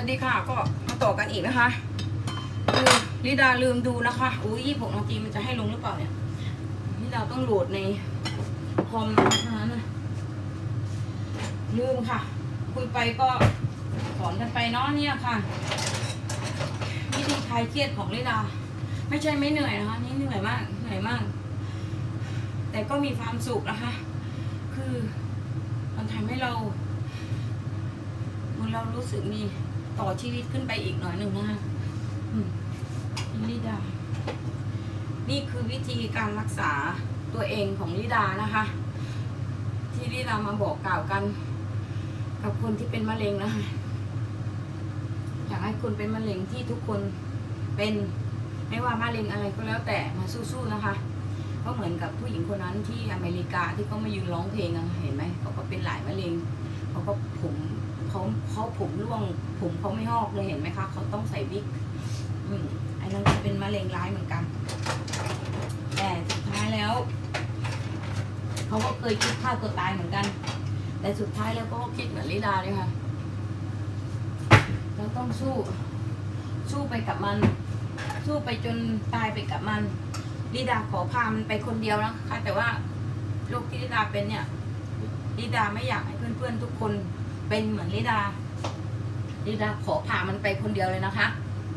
วัสดีค่ะก็มาต่อกันอีกนะคะคือลิดาลืมดูนะคะอุ้ยยี่หกนาทีมันจะให้ลงหรือเปล่าเนี่ยลิดาต้องโหลดในคอมนะคะนะลืมค่ะ คุยไปก็สอนกันไปเนาะเนี่ยค่ะวิธีคลายเครียดของลิดา ไม่ใช่ไม่เหนื่อยนะคะ นี่เหนื่อยมากเหนื่อยมาก แต่ก็มีความสุขนะคะ คือมันทำให้เราเหมันเรารู้สึกมี ต่อชีวิตขึ้นไปอีกหน่อยหนึ่งนะคะอืมลิดา นี่คือวิธีการรักษาตัวเองของลิดานะคะ ที่ลิดามาบอกกล่าวกัน กับคนที่เป็นมะเร็งนะคะอยากให้คนเป็นมะเร็งที่ทุกคนเป็นไม่ว่ามะเร็งอะไรก็แล้วแต่มาสู้ๆนะคะก็เหมือนกับผู้หญิงคนนั้นที่อเมริกาที่เขามายืนร้องเพลงอะเห็นไหมเขาก็เป็นหลายมะเร็งเขาก็ผม เขาเขาผมร่วง ผมเขาไม่หอกเลยเห็นไหมคะเขาต้องใส่วิกอืมอันนั้นก็เป็นมะเร็งร้ายเหมือนกัน แต่สุดท้ายแล้วเขาก็เคยคิดฆ่าตัวตายเหมือนกัน แต่สุดท้ายแล้วก็คิดเหมือนลิดาเลยค่ะเราต้องสู้ สู้ไปกับมัน สู้ไปจนตายไปกับมันลิดาขอพามันไปคนเดียวนะคะแต่ว่าโรคที่ลิดาเป็นเนี่ยลิดาไม่อยากให้เพื่อนๆทุกคน เป็นเหมือนลิดาลิดาขอพามันไปคนเดียวเลยนะคะ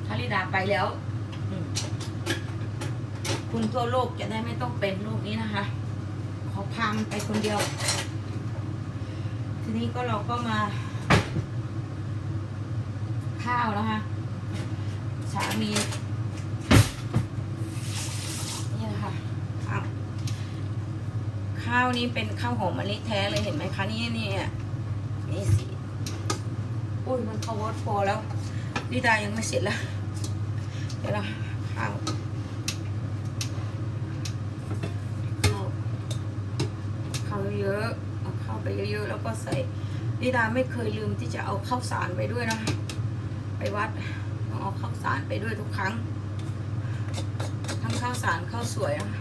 ถ้าลิดาไปแล้วคุณทั่วโลกจะได้ไม่ต้องเป็นโรคนี้นะคะ ขอพามันไปคนเดียว ทีนี้ก็เราก็มา ข้าวนะคะสามีนี่นะคะข้าวข้าวนี้เป็นข้าวหอมมะลิแท้เลยเห็นไหมคะนี่นี่ นี่สิอุ้ยมันเข้าวอดพอแล้วลิดายังไม่เสร็จแล้วเดี๋ยวเราข้าวข้าวเยอะเอาข้าวไปเยอะๆแล้วก็ใส่ลิดาไม่เคยลืมที่จะเอาข้าวสารไปด้วยนะคะไปวัดต้องเอาข้าวสารไปด้วยทุกครั้ง ทั้งข้าวสารข้าวสวยนะคะ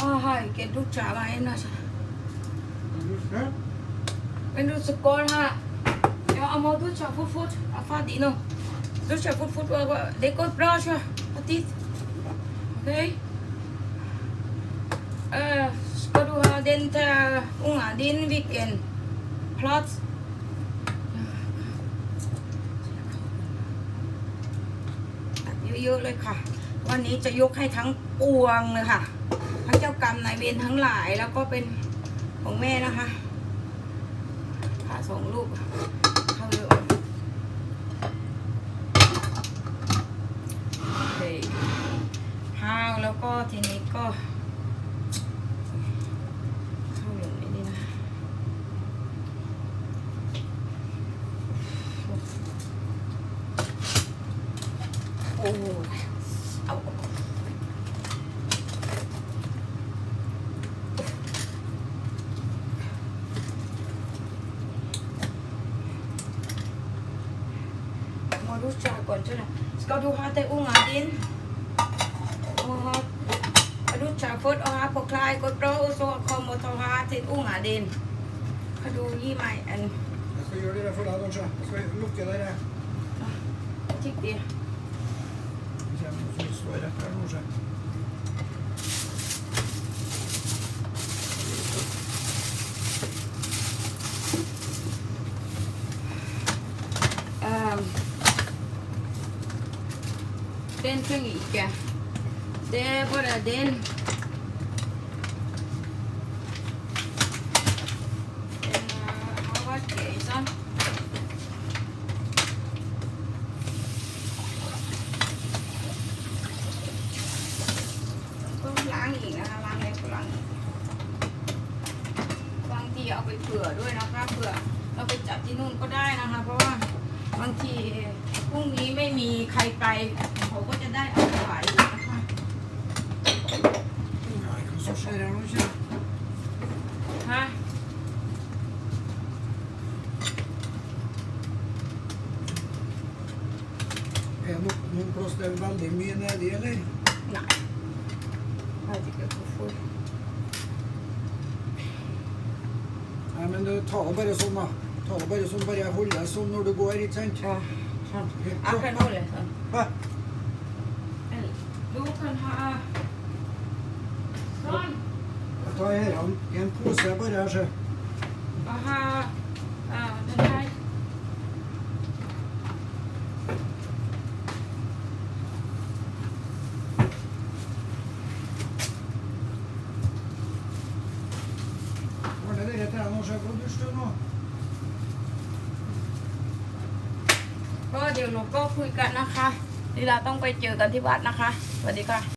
อ๋อใช่เก็บทุกจ่าไว้นะจ๊ะ Huh? เป็นดูสกอร์ฮะเดี๋ยวเอามาดูจ่าฟุตฟุตอาฟาดีโน่ดูจ่าฟุตฟุตว่าเด็กก็ปลาช่ะอาทิตย์โอเค Eh, ska du ha den till unga din weekend? Plats? ตักเยอะๆเลยค่ะ วันนี้จะยกให้ทั้งปวงเลยค่ะ ทั้งเจ้ากรรมนายเวรทั้งหลายแล้วก็เป็นของแม่นะคะผ่าสองลูกเข้าเยอะโอเคข้าวแล้วก็ทีนี้ก็ เข้าอย่างนี้นี่นะ โอ้ยเอามาดูจ่าก่อนจ้ะนะ Ska du ha till unga din? Och ha du tar först och ha på kläder går bra och så kommer ta ha till unga din. Kan du ge mig en Jeg skal gjøre det der for deg, Dorsa. Jeg skal lukke der. jeg. tick det? Det kommer KrF er Norheim. Den fungerer ikke. Det er bare den. Có ล้างอีกนะคะล้างเล็บก็ล้างอีกบางทีเอาไปเผื่อด้วยนะคะเผื่อเราไปจัดที่นู่นก็ได้นะคะ เพราะว่าบางทีพรุ่งนี้ไม่มีใครไปเขาก็จะได้เอาไปขายอีกนะคะ Ja, hva som skjer her nå, ikke? ฮะ noen, noen plass det er veldig mye nedi, eller? Nei. Jeg vet ikke hvorfor. Nei, men du, ta det bare sånn, da. Ta det bare sånn, bare hold deg sånn når du går, ikke sant? Ja, sånn. Jeg kan holde sånn. Hæ? Eller, Du kan ha sånn. Jeg tar her i en pose bare her, se. Det dere til deg nå, se på dusj du nå? ก็เดี๋ยวหนูก็คุยกันนะคะลีลาต้องไปเจอกันที่วัดนะคะ สวัสดีค่ะ